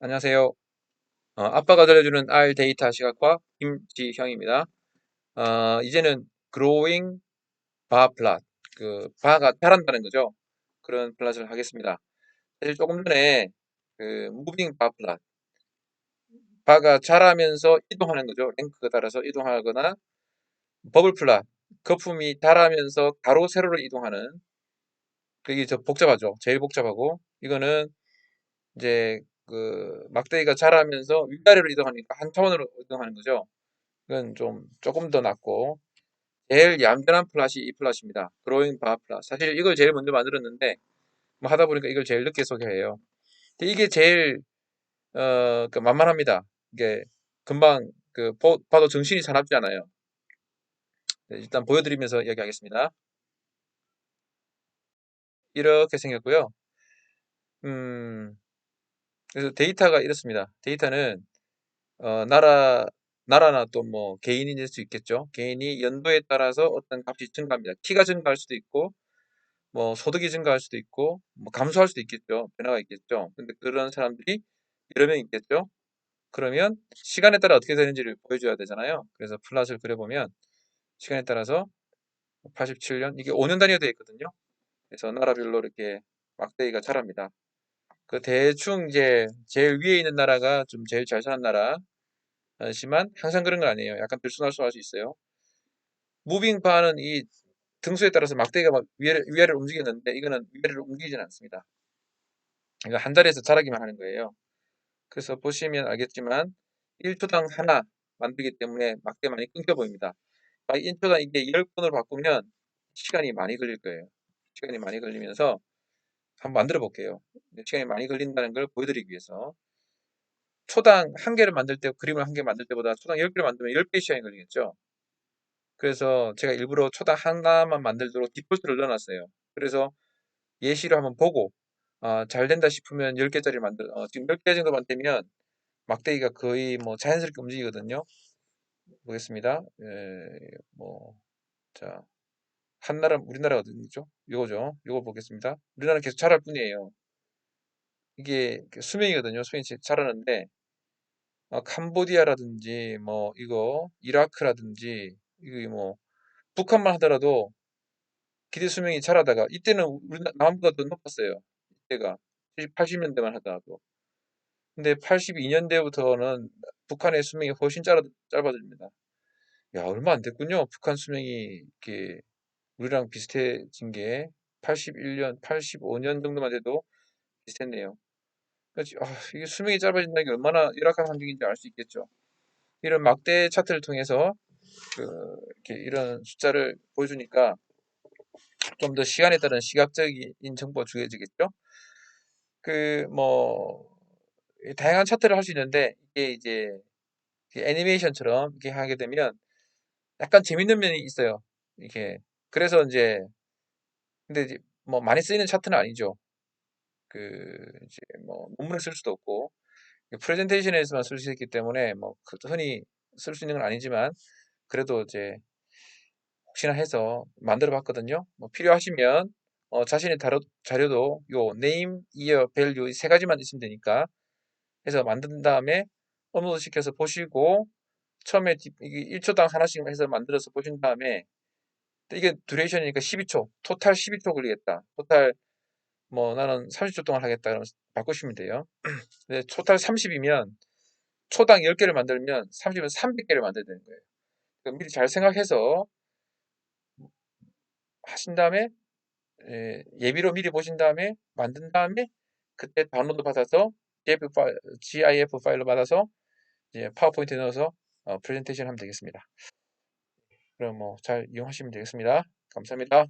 안녕하세요. 어, 아빠가 들려주는 R 데이터 시각과 김지형입니다. 어, 이제는 growing bar plot, 그 바가 자란다는 거죠. 그런 플랫을 하겠습니다. 사실 조금 전에 그 moving bar plot, 바가 자라면서 이동하는 거죠. 랭크가 따라서 이동하거나 버블 플랫, 거품이 달하면서 가로 세로로 이동하는 그게 저 복잡하죠. 제일 복잡하고 이거는 이제 그 막대기가 자라면서 위아래로 이동하니까 한 차원으로 이동하는 거죠. 이건 좀 조금 더 낫고 제일 얌전한 플랫이 이 플랫입니다. 그로잉 바 플랫. 사실 이걸 제일 먼저 만들었는데 뭐 하다 보니까 이걸 제일 늦게 소개해요. 이게 제일 어, 그 만만합니다. 이게 금방 그 보, 봐도 정신이 사납지 않아요. 네, 일단 보여드리면서 이야기하겠습니다. 이렇게 생겼고요. 음, 그래서 데이터가 이렇습니다. 데이터는 어, 나라 나라나 또 뭐 개인이 낼수 있겠죠. 개인이 연도에 따라서 어떤 값이 증가합니다. 키가 증가할 수도 있고 뭐 소득이 증가할 수도 있고 뭐 감소할 수도 있겠죠. 변화가 있겠죠. 근데 그런 사람들이 여러 명 있겠죠. 그러면 시간에 따라 어떻게 되는지를 보여줘야 되잖아요. 그래서 플랫을 그려보면 시간에 따라서 87년 이게 5년 단위로 되어 있거든요. 그래서 나라별로 이렇게 막대기가 자랍니다. 그 대충 이제 제일 위에 있는 나라가 좀 제일 잘 사는 나라 하지만 항상 그런 건 아니에요. 약간 들쑥날쑥할 수 있어요. 무빙 바는 이 등수에 따라서 막대기가 막 위아래, 위아래를 움직였는데 이거는 위아래를 움직이지는 않습니다. 그러니까 한 자리에서 자라기만 하는 거예요. 그래서 보시면 알겠지만 1초당 하나 만들기 때문에 막대 많이 끊겨 보입니다. 1초당 이게 10번으로 바꾸면 시간이 많이 걸릴 거예요. 시간이 많이 걸리면서 한번 만들어 볼게요. 시간이 많이 걸린다는 걸 보여드리기 위해서 초당 한 개를 만들 때 그림을 한 개 만들 때보다 초당 10개를 만들면 10배 시간이 걸리겠죠. 그래서 제가 일부러 초당 하나만 만들도록 디폴트를 넣어놨어요. 그래서 예시를 한번 보고 어, 잘 된다 싶으면 10개짜리 만들 어, 지금 10개 정도 만들면 막대기가 거의 뭐 자연스럽게 움직이거든요. 보겠습니다. 예, 뭐, 자, 한나라, 우리나라 어디죠? 이거죠. 이거 보겠습니다. 우리나라는 계속 자랄 뿐이에요. 이게 수명이거든요. 수명이 자라는데, 어, 캄보디아라든지, 뭐, 이거, 이라크라든지, 이거 뭐, 북한만 하더라도 기대 수명이 자라다가, 이때는 우리 남보다 더 높았어요. 이때가. 80년대만 하더라도. 근데 82년대부터는 북한의 수명이 훨씬 짧아, 짧아집니다. 야, 얼마 안 됐군요. 북한 수명이 이렇게 우리랑 비슷해진 게 81년, 85년 정도만 돼도 비슷했네요. 그렇지. 아, 이게 수명이 짧아진다는 게 얼마나 열악한 환경인지 알 수 있겠죠. 이런 막대 차트를 통해서 그 이렇게 이런 숫자를 보여주니까 좀 더 시간에 따른 시각적인 정보가 주어지겠죠. 그 뭐 다양한 차트를 할 수 있는데 이게 이제 애니메이션처럼 이렇게 하게 되면 약간 재밌는 면이 있어요. 이렇게 그래서 이제 근데 이제 뭐 많이 쓰이는 차트는 아니죠. 그 이제 뭐 논문을 쓸 수도 없고 프레젠테이션에서만 쓸 수 있기 때문에 뭐그 흔히 쓸 수 있는 건 아니지만 그래도 이제 혹시나 해서 만들어 봤거든요. 뭐 필요하시면 어 자신의 자료, 자료도 요 name, year, value 세 가지만 있으면 되니까 해서 만든 다음에 업로드 시켜서 보시고 처음에 이게 1초당 하나씩 해서 만들어서 보신 다음에 이게 듀레이션이니까 12초, 토탈 12초 걸리겠다. 토탈 뭐 나는 30초 동안 하겠다. 그러면 바꾸시면 돼요. 근데 토탈 30이면 초당 10개를 만들면 30이면 300개를 만들어야 되는 거예요. 그러니까 미리 잘 생각해서 하신 다음에 예, 예비로 미리 보신 다음에 만든 다음에 그때 다운로드 받아서 GIF, 파일, GIF 파일로 받아서 파워포인트에 넣어서 어, 프레젠테이션 하면 되겠습니다. 그럼 뭐 잘 이용하시면 되겠습니다. 감사합니다.